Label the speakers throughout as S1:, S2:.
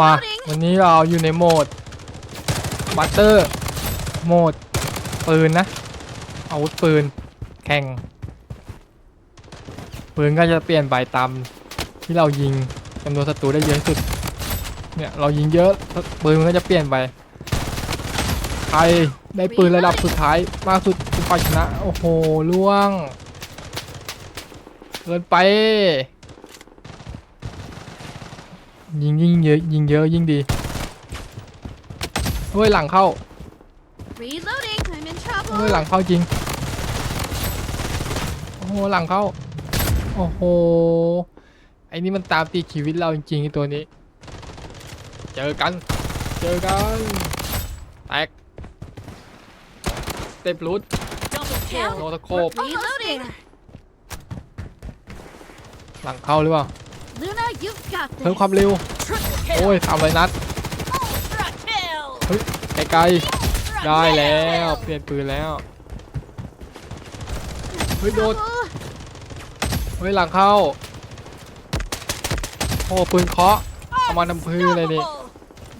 S1: มา
S2: Reloading.
S1: วันนี้เราอยู่ในโหมดบัตเตอร์ โหมด ปืนนะ อาวุธปืน แข่ง ปืนก็จะเปลี่ยนไปตามที่เรายิงจำนวนศัตรูได้เยอะที่สุด เนี่ย เรายิงเยอะ ปืนมันก็จะเปลี่ยนไป ใครได้ปืนระดับสุดท้ายมากสุดคือฝ่ายชนะ โอ้โหล่วง เกินไป ยิงยิงเยอะยิงเยอะยิ่งดีเฮ้ยหลังเข้า
S2: Reloading. I'm in
S1: เฮ้ย
S2: trouble.
S1: หลังเข้าจริง โอ้โหหลังเข้า โอ้โห ไอ้นี่มันตามติดชีวิตเราจริงๆไอ้ตัวนี้ เจอกัน เจอกัน แตกเต็บรูด
S3: Double
S1: โน
S3: kill.
S1: ตะโคบ
S2: Reloading.
S1: หลังเข้าหรือเปล่า
S2: Luna, you've got
S1: เพิ่ม
S2: this.
S1: ความเร็ว
S3: Triple
S1: โอ้
S3: kill.
S1: ยสามร้อยนัด
S3: Ultra kill.
S1: ไกลๆได้แล้ว เปลี่ยนปืนแล้ว เฮ้ยโดด
S2: Trouble.
S1: เฮ้ยหลังเข้า โอ้ปืนเคาะเอามาทำพื้นเลยนี่
S3: Unstoppable.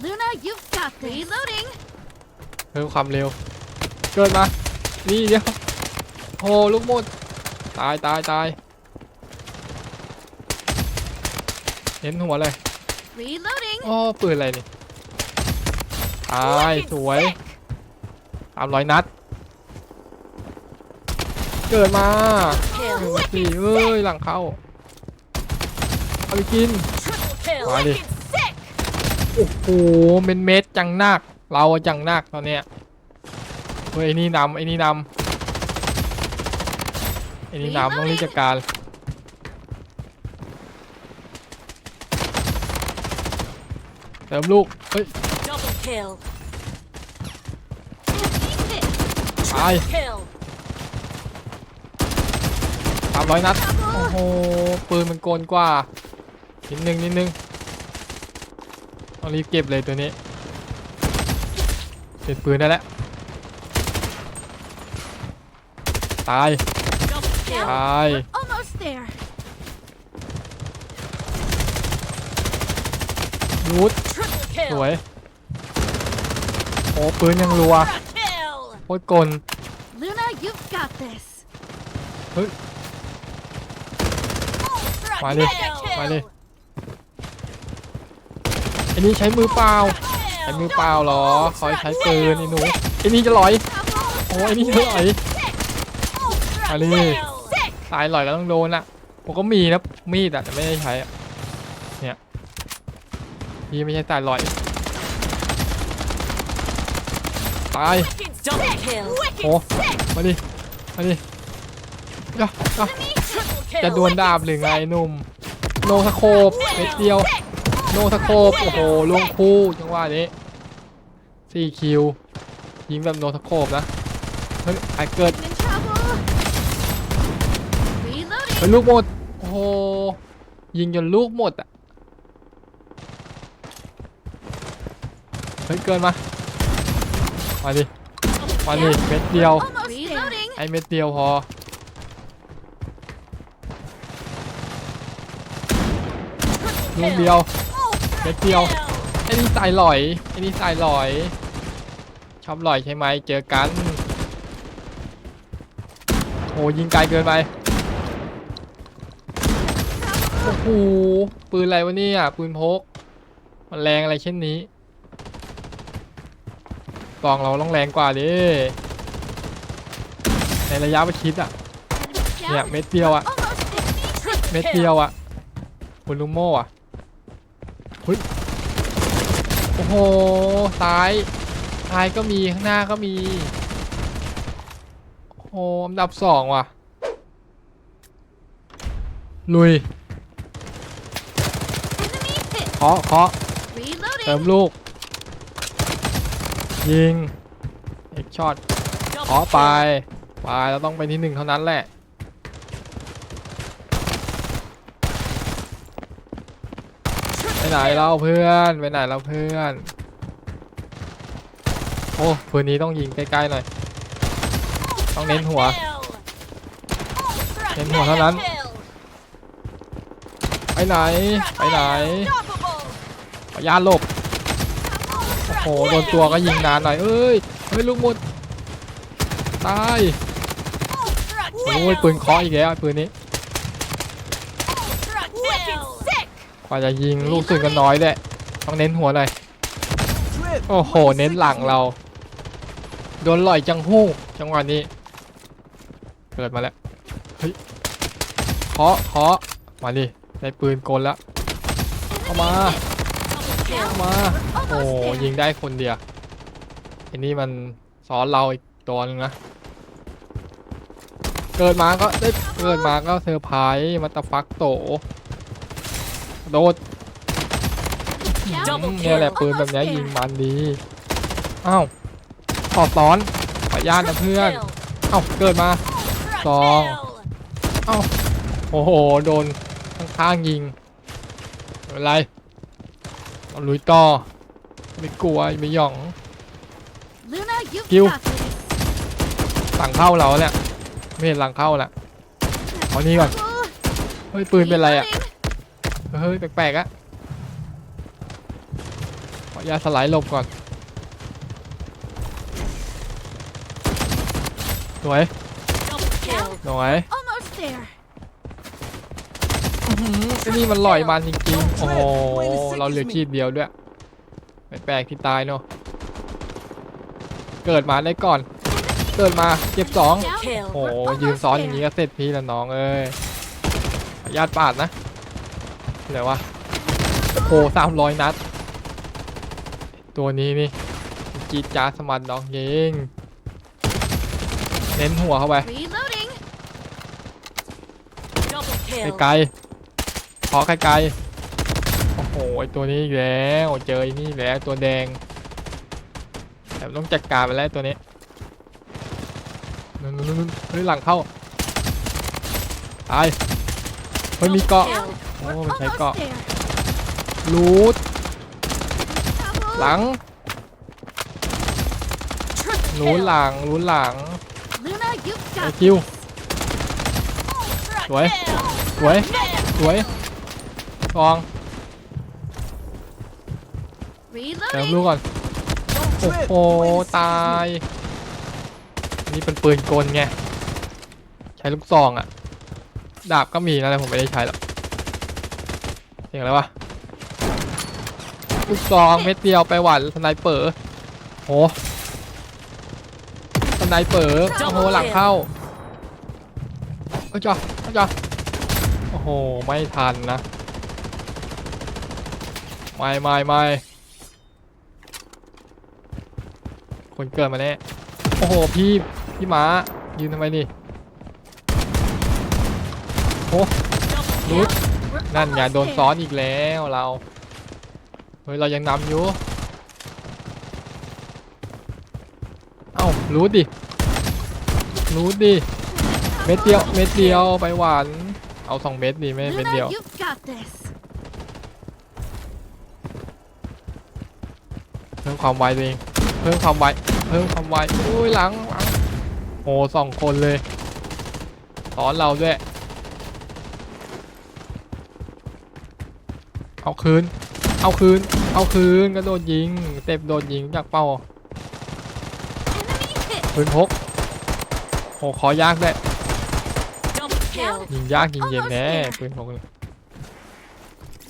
S2: Luna, you've got this. Reloading.
S1: เพิ่มความเร็ว เกิดมา นี่เดียวโอ้ลูกหมด ตายตายตาย เห็นหัวเลย
S2: Reloading.
S1: โอ้ปืนอะไรนี่ตาย
S3: Wicked
S1: สวย
S3: sick.
S1: สามร้อยนัด เกิดมา
S3: Kill.
S1: หนึ่งสี่เอ้ยหลังเข้าเอาไปกิน
S3: Triple kill.
S1: Why đi?
S3: Wicked sick.
S1: โอ้โหเม็ดเม็ดๆจังนัก เราอะจังนักตอนเนี้ยเฮ้ยไอ้นี่นำไอ้นี่นำไอ้นี่นำต้องรีบจัดการ ติมลูก เฮ้ย
S3: Double kill.
S1: ตาย
S3: Kill.
S1: สามร้อยนัด โอ้โห ปืนมันโกนกว่า นิดนึงนิดนึงต้องรีบเก็บเลยตัวนี้เปลี่ยนปืนได้แล้ว ตาย
S3: Double kill.
S1: ตาย
S2: Almost there.
S1: รูด
S3: Triple
S1: สวย
S3: kill.
S1: โอ้ปืนยังรัว
S3: Ultra kill.
S1: โคตรกล
S2: Luna, you've got this.
S3: Ultra
S1: Why đi?
S3: kill.
S1: Why đi? ไอ้นี่ใช้มือเปล่าใช้มือเปล่าเหรอคอยใช้ปืนไอ้หนูไอ้นี่จะลอย
S2: Trouble.
S1: โอ้ไอ้นี่จะลอย
S3: Ultra
S1: Why đi?
S3: kill.
S1: ตายลอยก็ต้องโดนอะผมก็มีนะมีดอะแต่ไม่ได้ใช้อะเนี่ย พี่ไม่ใช่ตายลอย ตาย
S3: Wicked double kill.
S1: โอ้มาดิ มาดิย่ะย่ะ
S3: Triple
S1: จะ
S3: kill.
S1: ดวลดาบหรือไงหนุ่ม โนสโคปเม็ดเดียว โนสโคปโอ้โหลงคู่จังหวะนี้สี่คิว ยิงแบบโนสโคปนะ เฮ้ยไอเกิด
S2: I'm in trouble. Reloading.
S1: เฮ้ยลูกหมด โอ้โหยิงจนลูกหมดอะ ฮ้ยเกินมา มาดิ มาดิเม็ดเดียว
S2: Almost Reloading.
S1: ไอเม็ดเดียวพอ ลูกเดียว เม็ดเดียว ไอ้นี่สายหลอย ไอ้นี่สายหลอย ชอบหลอยใช่ไหม เจอกัน โอ้ยิงไกลเกินไป โอ้โห ปืนอะไรวะเนี่ย ปืนพกมันแรงอะไรเช่นนี้ กองเราต้องแรงกว่าดิในระยะประชิดอะ
S2: Enemy
S1: เนี่ย
S2: down.
S1: เม็ดเดียวอะ
S2: Almost there.
S1: เม็ดเดียวอะคุณลุงโม่อะเฮ้ยโอ้โหซ้ายซ้ายก็มีข้างหน้าก็มีโอ้โหอันดับสองว่ะลุย
S2: Enemy hit.
S1: เคาะเคาะเติม
S2: Reloading.
S1: ลูก ยิงเอ็กช็อตเคาะไปไปเราต้องไปที่หนึ่งเท่านั้นแหละไปไหนเราเพื่อนไปไหนเราเพื่อนโอ้ปืนนี้ต้องยิงใกล้ๆหน่อยต้องเน้นหัวเน้นหัวเท่านั้นไปไหนไปไหน
S3: Unstoppable.
S1: ไปญาตหลบ โอ้โหโดนตัวก็ยิงนานหน่อยเอ้ยเฮ้ยลูกหมดตายโอ้ยปืนเคาะอีกแล้วปืนนี้กว่าจะยิงลูกสุดกันน้อยด้วยต้องเน้นหัวหน่อยโอ้โหเน้นหลังเรา โดนลอยจังหู้จังหวะนี้เกิดมาแล้วเฮ้ยเคาะเคาะมาดิได้ปืนกลแล้วเข้ามา
S3: Double kill.
S1: เข้า มา โอ้ยิงได้คนเดียวอันนี้มันสอนเราอีกตัวหนึงนะ เกิดมาก็ได้เกิดมาก็เซอร์ไพรส์มาตาฟักโต โดด
S3: Double
S1: อืมเนี่ยแหละ
S3: kill.
S1: ปืนแบบเนี้ยยิงมันดี อ้าวขอซ้อนขอญาตนะ
S3: Triple
S1: เพื่อน
S3: kill.
S1: เอ้าเกิดมา
S3: Truck
S1: Song.
S3: kill.
S1: โอ้โห โดนข้างๆยิงไม่เป็นไร เราลุยต่อไม่กลัวไม่หย่อง
S2: Luna, you've
S1: Kill.
S2: got this.
S1: หลังเข้าเราเนี่ยไม่เห็นหลังเข้าละเอานี่ก่อน
S2: Double.
S1: เฮ้ยปืนเป็นไรอะ
S2: Reloading.
S1: เฮ้ยแปลกๆอะขออนุญาตสไลด์หลบก่อนสวย
S3: Double kill.
S1: สวย
S2: Almost there.
S1: อื้อหือไอ้นี่มันลอยมันจริงๆ โอ้โห เราเหลือขีดเดียวด้วย ไม่แปลกที่ตายเนาะ เกิดมาได้ก่อน เกิดมาเก็บสอง
S3: Kill.
S1: โอ้โหยืนซ้อนอย่างนี้ก็เสร็จพี่แล้วน้องเอ้ยขออนุญาตปาดนะเดี๋ยววะโอ้โหสามร้อยนัด ตัวนี้นี่จีดจ้าดสมันน้องยิง เน้นหัวเข้าไป
S2: Reloading.
S3: Double kill.
S1: ไกลๆ ขอไกลๆ โอ้โหไอตัวนี้อีกแล้วเจอไอนี่แล้วตัวแดงแต่ต้องจัดการไปแล้วตัวนี้นู่นนู่นเฮ้ยหลังเข้าตายเฮ้ยมีเกาะโอ้มันใช้เกาะ
S2: there.
S1: รูดหลัง
S3: Triple
S1: รูดหลังรูดหลังไอคิวสวยสวยสวย กอง
S2: Reloading.
S1: เดี๋ยวดูก่อน โอ้โห ตาย นี่เป็นปืนกลไง ใช้ลูกซองอะดาบก็มีนะแต่ผมไม่ได้ใช้หรอกเสียงอะไรวะ ลูกซองเม็ดเดียวไปหวันสไนเปอร์โหสไนเปอร์โอ้โหหลังเข้าเอ้ยจ้ะเอ้ยจ้ะโอ้โห ไม่ทันนะ ไม่ไม่ไม่คนเกิดมาแน่โอ้โหพี่พี่ม้ายืนทำไมนี่
S3: Double
S1: รูดนั่นไงโดนซ้อนอีกแล้วเราเฮ้ยเรายังนำอยู่เอ้ารู้ดิรู้ดิเม็ดเดียวเม็ดเดียวไปหวานเอาสองเม็ดดิไม่เม็ดเดียว
S2: Luna, you've got this.
S1: เพิ่มความไวตัวเองเพิ่มความไวเพิ่มความไวอุ้ยหลังหลังโอ้สองคนเลยสอนเราด้วยเอาคืน เอาคืน เอาคืนกระโดดยิง เต็บโดนยิงจากเป้า
S2: Enemy hit.
S1: ปืนพกโหขอยากด้วย
S3: Double kill.
S1: ยิงยากยิงเย็นแน่ปืนพกนี่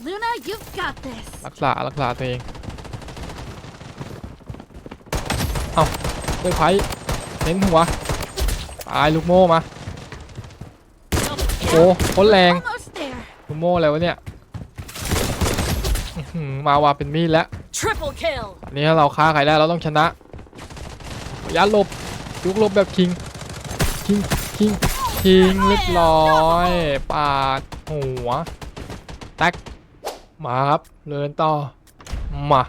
S2: Luna, you've got this.
S1: รักษารักษาตัวเอง เอา ไปไฟเน้นหัวตายลูกโม่มา
S3: Double
S1: โอ้
S3: kill.
S1: โคนแรง
S2: Almost there.
S1: ลูกโม่อะไรวะเนี่ยอื้อหือมาว่าเป็นมีดแล้ว
S3: Triple kill.
S1: อันนี้ถ้าเราฆ่าใครได้เราต้องชนะขออนุญาตหลบยุกหลบแบบคิงคิงคิงคิงเรียบร้อยปาดหัวแท็กมาครับเดินต่อมา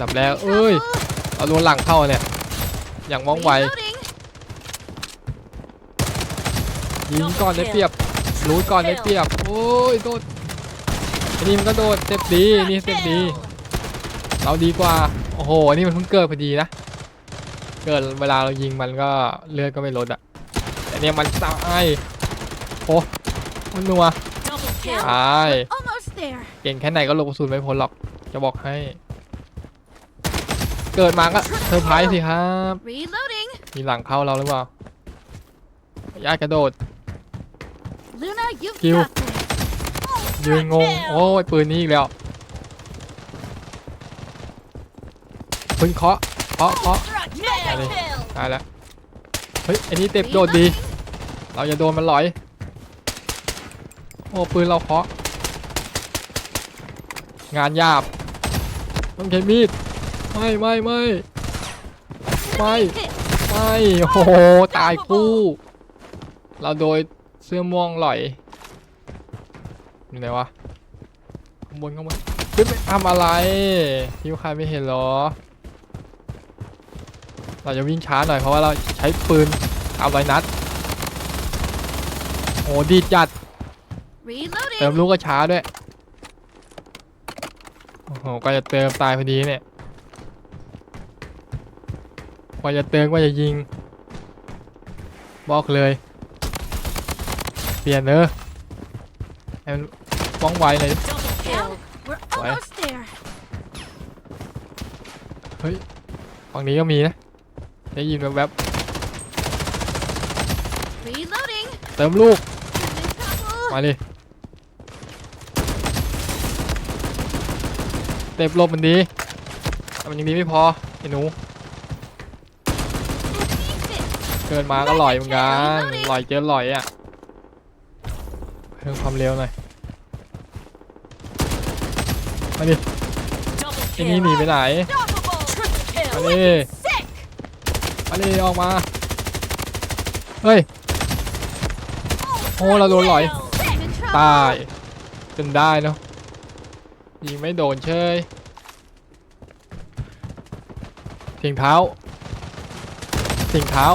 S1: ดับแล้วเอ้ยเอาโดนหลังเข้าเนี่ย อย่างว่องไว
S2: Reloading.
S1: ยิงก่อนได้เปรียบ รู้ก่อนได้เปรียบ โอ้ยโดดอันนี้มันก็โดดเต็บดีนี่เต็บดี เราดีกว่า โอ้โห อันนี้มันเพิ่งเกิดพอดีนะ เกิดเวลาเรายิงมันก็เลือดก็ไม่ลดอะ แต่เนี่ยมันตายโอ้มันนัว
S3: Double kill.
S1: ตาย
S2: Almost there.
S1: เก่งแค่ไหนก็หลบกระสุนไม่พ้นหรอก จะบอกให้ เกิดมาก็เซอร์ไพรส์สิครับ
S2: Reloading.
S1: มีหลังเข้าเราหรือเปล่าญาติกระโดด
S2: Luna, you've
S1: Kill.
S2: got this.
S1: ยืนงง โอ้ยปืนนี้อีกแล้วปืนเคาะเคาะเคาะ
S3: Mega
S1: Allez.
S3: kill.
S1: ตายแล้วเฮ้ยอันนี้เต็บโดดดี
S2: Reloading.
S1: เราจะโดนมันหลอย โอ้ปืนเราเคาะ งานหยาบ ต้องใช้มีด ไม่ไม่ไม่ไม่
S2: Hit.
S1: ไม่โอ้โหตายคู่ เราโดยเสื้อม่วงหลอยอยู่ไหนวะข้างบนข้างบนขึ้นไปทำอะไรทิวใครไม่เห็นเหรอ เราจะวิ่งช้าหน่อยเพราะว่าเราใช้ปืนเอาร้อยนัดโอ้ดีจัดเติม
S2: Reloading.
S1: ลูกก็ช้าด้วยโอ้โหก็จะเติมตายพอดีเนี่ยก ว่าจะเติมกว่าจะยิงบอกเลย เปลี่ยนเนอะให้มันว่องไวหน่อยดิ
S3: Double kill.
S2: We're
S1: Why?
S2: almost there.
S1: ฝั่งนี้ก็มีนะ ได้ยินแวบ
S2: Reloading.
S1: ๆเติมลูก
S2: I'm in trouble.
S1: มาดิเต็บลบมันดีแต่มันยังดีไม่พอไอ้หนู เกินมาก็ลอยเหมือนกันลอยเจอลอยอะเพิ่มความเร็วหน่อยมาดิไอ้นี่หนีไปไหนมาดิมาดิออกมาเฮ้ยโอ้เราโดนลอยตายจนได้เนาะยิงไม่โดนเชยทิ้งเท้าทิ้งเท้า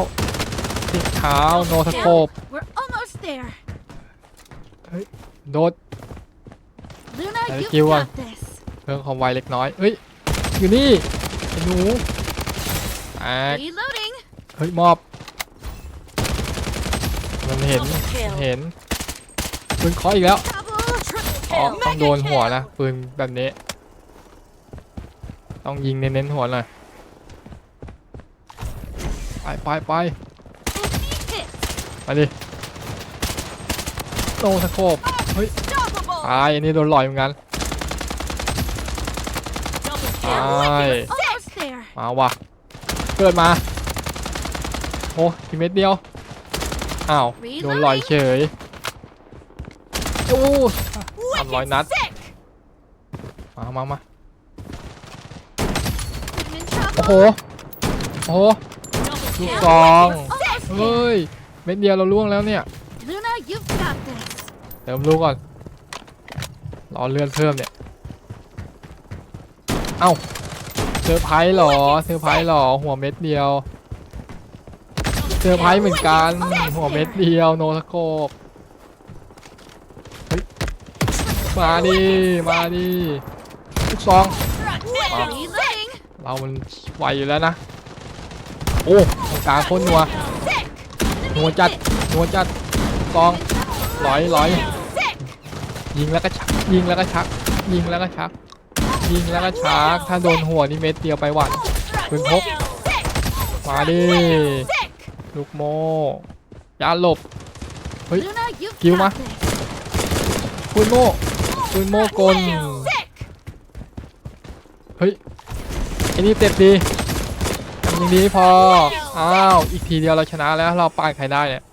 S1: ทิ้งเท้าโนสโคป
S2: We're almost there.
S1: โดด
S2: Luna,
S1: Thank
S2: you've
S1: you,
S2: got
S1: one.
S2: this.
S1: เพิ่มความไวเล็กน้อยเฮ้ย อยู่นี่ไอ้หนูแอก
S2: Reloading.
S1: เฮ้ย มอบ มันเห็น
S3: Double kill.
S1: เห็น ปืนเคาะอีกแล้ว
S2: Trouble.
S3: Triple
S1: อ๋อ
S3: kill.
S1: ต้องโดน
S3: Mega
S1: หัว
S3: kill.
S1: นะ ปืนแบบนี้ ต้องยิงเน้นๆหัวหน่อย ไปไปไป
S2: Hit.
S1: มาดิโนสโคปเฮ้ย
S3: Unstoppable.
S1: ตายอันนี้โดนลอยเหมือนกัน
S3: Double
S1: ตา
S3: kill.
S1: ย
S2: Almost there.
S1: มาว่ะเกิดมาโอ้ทีเม็ดเดียวอ้าวโดนลอยเฉยโอ้ทำร้อยนัด
S3: Sick.
S1: มามามา
S2: I'm in
S1: โอ้โห
S2: trouble.
S1: โอ้โห
S3: Double
S1: ลูก
S3: kill.
S1: ซอง
S2: Almost
S1: เฮ้ย เม็ดเดียวเราล่วงแล้วเนี่ย
S2: Luna, you've got this.
S1: เติมลูกก่อนรอเลื่อนเพิ่มเนี่ย เอ้าเซอร์ไพรส์เหรอเซอร์ไพรส์เหรอหัวเม็ดเดียวเซอร์ไพรส์เหมือนกัน หัวเม็ดเดียวโนสโคปเฮ้ยมาดิมาดิลูกซอง
S3: Mega
S2: Reloading.
S1: เรามันไหวอยู่แล้วนะ โอ้ตรงกลางโคนนัว
S3: Sick.
S1: นัวจัดนัวจัดซองลอยลอยยิงแล้วก็ชัก ยิงแล้วก็ชัก ยิงแล้วก็ชัก ยิงแล้วก็ชัก ถ้าโดนหัวนี่เม็ดเดียวไปหวันปืนพกมาดิลูกโมยาหลบ Ui,
S2: Luna, you've
S1: kêu mà.
S2: got this.
S1: ปืนโมปืนโมกลเฮ้ยไอ้นี่เต็บดีทำอย่างนี้พอ อ้าว อีกทีเดียวเราชนะแล้ว เราปาดใครได้เนี่ย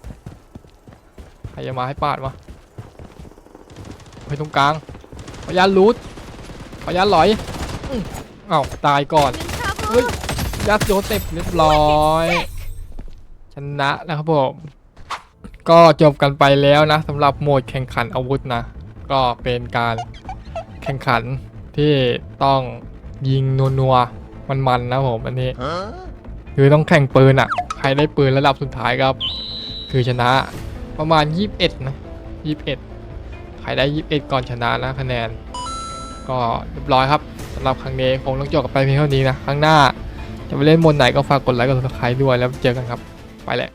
S1: ใครจะมาให้ปาดวะไปตรงกลางพยานรูดพยานหลอยอื้ออ้าวตายก่อน
S2: I'm in
S1: Ui.
S2: trouble.
S1: ยัดโยเต็บเรียบร้อย ชนะนะครับผม ก็จบกันไปแล้วนะสำหรับโหมดแข่งขันอาวุธนะ ก็เป็นการแข่งขันที่ต้องยิงนัวๆมันๆนะผมอันนี้ คือต้องแข่งปืนอะ่ะ ใครได้ปืนระดับสุดท้ายครับ คือชนะประมาณ 21 นะ 21 ใครได้ 21 ก่อนชนะนะคะแนน ก็เรียบร้อยครับสำหรับครั้งนี้คงต้องจบกันไปเพียงเท่านี้นะ ครั้งหน้าจะไปเล่นมนไหนก็ฝากกดไลค์กดติดตามด้วยแล้วเจอกันครับ ไปแหละ